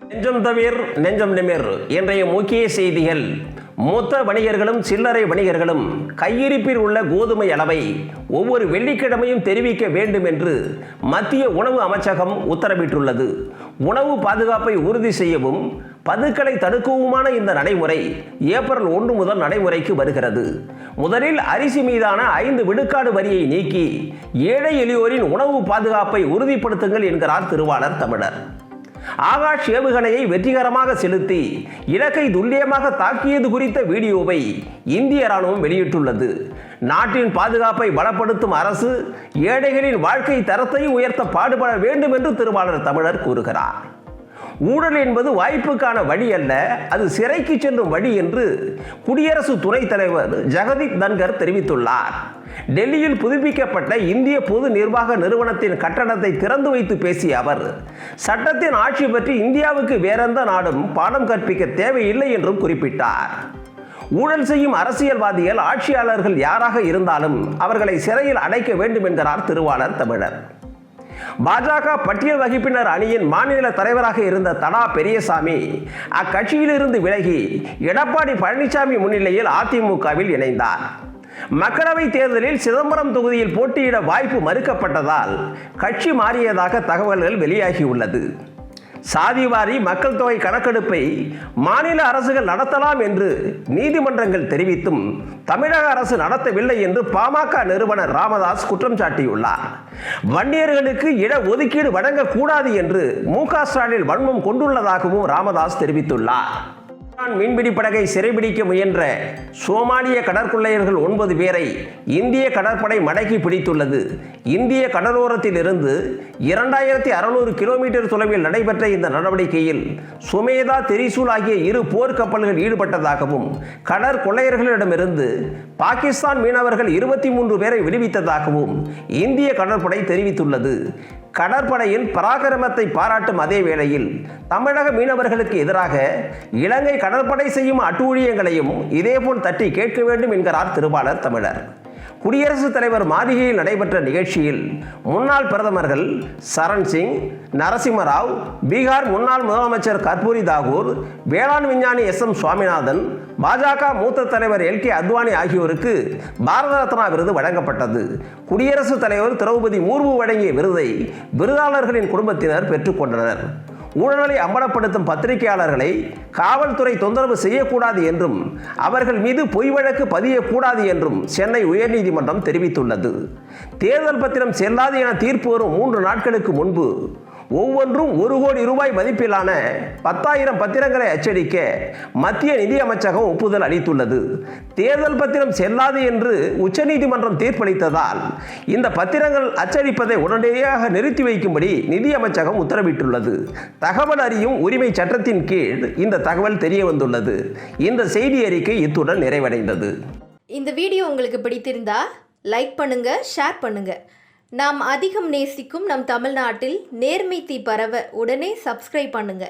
நெஞ்சம் தவிர் நெஞ்சம் நிமிர் இன்றைய முக்கிய செய்திகள். மொத்த வணிகர்களும் சில்லறை வணிகர்களும் கையிருப்பில் உள்ள கோதுமை அளவை ஒவ்வொரு வெள்ளிக்கிழமையும் தெரிவிக்க வேண்டும் என்று மத்திய உணவு அமைச்சகம் உத்தரவிட்டுள்ளது. உணவு பாதுகாப்பை உறுதி செய்யவும் பதுக்களை தடுக்கவுமான இந்த நடைமுறை ஏப்ரல் ஒன்று முதல் நடைமுறைக்கு வருகிறது. முதலில் அரிசி மீதான ஐந்து விழுக்காடு வரியை நீக்கி ஏழை எளியோரின் உணவு பாதுகாப்பை உறுதிப்படுத்துங்கள் என்கிறார் திருவாளர் தமிழர். ஆகாஷ் ஏவுகணையை வெற்றிகரமாக செலுத்தி இலக்கை துல்லியமாக தாக்கியது குறித்த வீடியோவை இந்திய ராணுவம் வெளியிட்டுள்ளது. நாட்டின் பாதுகாப்பை பலப்படுத்தும் அரசு ஏழைகளின் வாழ்க்கை தரத்தை உயர்த்த பாடுபட வேண்டும் என்று திருவாளர் தமிழர் கூறுகிறார். ஊழல் என்பது வாய்ப்புக்கான வழி அல்ல அது சிறைக்கு செல்லும் வழி என்று குடியரசு துணைத் தலைவர் ஜெகதீப் தன்கர் தெரிவித்துள்ளார். டெல்லியில் புதுப்பிக்கப்பட்ட இந்திய பொது நிர்வாக நிறுவனத்தின் கட்டணத்தை திறந்து வைத்து பேசிய அவர் சட்டத்தின் ஆட்சி பற்றி இந்தியாவுக்கு வேறெந்த நாடும் பாடம் கற்பிக்க தேவையில்லை என்றும் குறிப்பிட்டார். ஊழல் செய்யும் அரசியல்வாதிகள் ஆட்சியாளர்கள் யாராக இருந்தாலும் அவர்களை சிறையில் அடைக்க வேண்டும் என்கிறார் திருவாளர் தமிழர். பாஜக பட்டியல் வகுப்பினர் அணியின் மாநில தலைவராக இருந்த தடா பெரியசாமி அக்கட்சியிலிருந்து விலகி எடப்பாடி பழனிசாமி முன்னிலையில் அதிமுகவில் இணைந்தார். மக்களவை தேர்தலில் சிதம்பரம் தொகுதியில் போட்டியிட வாய்ப்பு மறுக்கப்பட்டதால் கட்சி மாறியதாக தகவல்கள் வெளியாகியுள்ளது. சாதிவாரி மக்கள் தொகை கணக்கெடுப்பை மாநில அரசுகள் நடத்தலாம் என்று நீதிமன்றங்கள் தெரிவித்தும் தமிழக அரசு நடத்தவில்லை என்று பாமக நிறுவனர் ராமதாஸ் குற்றம் சாட்டியுள்ளார். வன்னியர்களுக்கு இட ஒதுக்கீடு வழங்கக்கூடாது என்று மு க ஸ்டாலின் வன்மம் கொண்டுள்ளதாகவும் ராமதாஸ் தெரிவித்துள்ளார். மீன்பிடி படகை சிறைபிடிக்க முயன்ற சோமாலிய கடற்கொள்ளையர்கள் ஒன்பது பேரை இந்திய கடற்படை மடக்கி பிடித்துள்ளது. இந்திய கடலோரத்தில் இருந்து இரண்டாயிரத்தி அறுநூறு கிலோமீட்டர் தொலைவில் நடைபெற்ற இந்த நடவடிக்கையில் சுமேதா தெரிசூல் ஆகிய இரு போர்க்கப்பல்கள் ஈடுபட்டதாகவும் கடற்கொள்ளையர்களிடமிருந்து பாகிஸ்தான் மீனவர்கள் இருபத்தி மூன்று பேரை விடுவித்ததாகவும் இந்திய கடற்படை தெரிவித்துள்ளது. கடற்படையின் பராக்கிரமத்தை பாராட்டும் அதே வேளையில் தமிழக மீனவர்களுக்கு எதிராக இலங்கை கடற்படை செய்யும் அட்டூழியங்களையும் இதேபோல் தட்டி கேட்க வேண்டும் என்கிறார் திருபாளர் தமிழர். குடியரசுத் தலைவர் மாளிகையில் நடைபெற்ற நிகழ்ச்சியில் முன்னாள் பிரதமர்கள் சரண் சிங் நரசிம்மராவ் பீகார் முன்னாள் முதலமைச்சர் கர்பூரி தாகூர் வேளாண் விஞ்ஞானி எஸ் எம் சுவாமிநாதன் பாஜக மூத்த தலைவர் எல் கே அத்வானி ஆகியோருக்கு பாரத ரத்னா விருது வழங்கப்பட்டது. குடியரசுத் தலைவர் திரௌபதி முர்மு வழங்கிய விருதை விருதாளர்களின் குடும்பத்தினர் பெற்றுக்கொண்டனர் ஊழலை அம்பலப்படுத்தும் பத்திரிகையாளர்களை காவல்துறை தொந்தரவு செய்யக்கூடாது என்றும் அவர்கள் மீது பொய் வழக்கு பதியக்கூடாது என்றும் சென்னை உயர்நீதிமன்றம் தெரிவித்துள்ளது. தேர்தல் பத்திரம் செல்லாது என தீர்ப்பு வரும் மூன்று நாட்களுக்கு முன்பு ஒவ்வொன்றும் ஒரு கோடி ரூபாய் மதிப்பிலான பத்தாயிரம் பத்திரங்களை அச்சடிக்க மத்திய நிதியமைச்சகம் ஒப்புதல் அளித்துள்ளது. தேர்தல் பத்திரம் செல்லாது என்று உச்சநீதிமன்றம் தீர்ப்பளித்ததால் இந்த பத்திரங்கள் அச்சடிப்பதை உடனடியாக நிறுத்தி வைக்கும்படி நிதியமைச்சகம் உத்தரவிட்டுள்ளது. தகவல் அறியும் உரிமை சட்டத்தின் கீழ் இந்த தகவல் தெரிய வந்துள்ளது. இந்த செய்தி அறிக்கை இத்துடன் நிறைவடைந்தது. இந்த வீடியோ உங்களுக்கு பிடித்திருந்தா லைக் பண்ணுங்க ஷேர் பண்ணுங்க. நாம் அதிகம் நேசிக்கும் நம் தமிழ்நாட்டில் நேர்மை தீ பரவ உடனே சப்ஸ்கிரைப் பண்ணுங்க.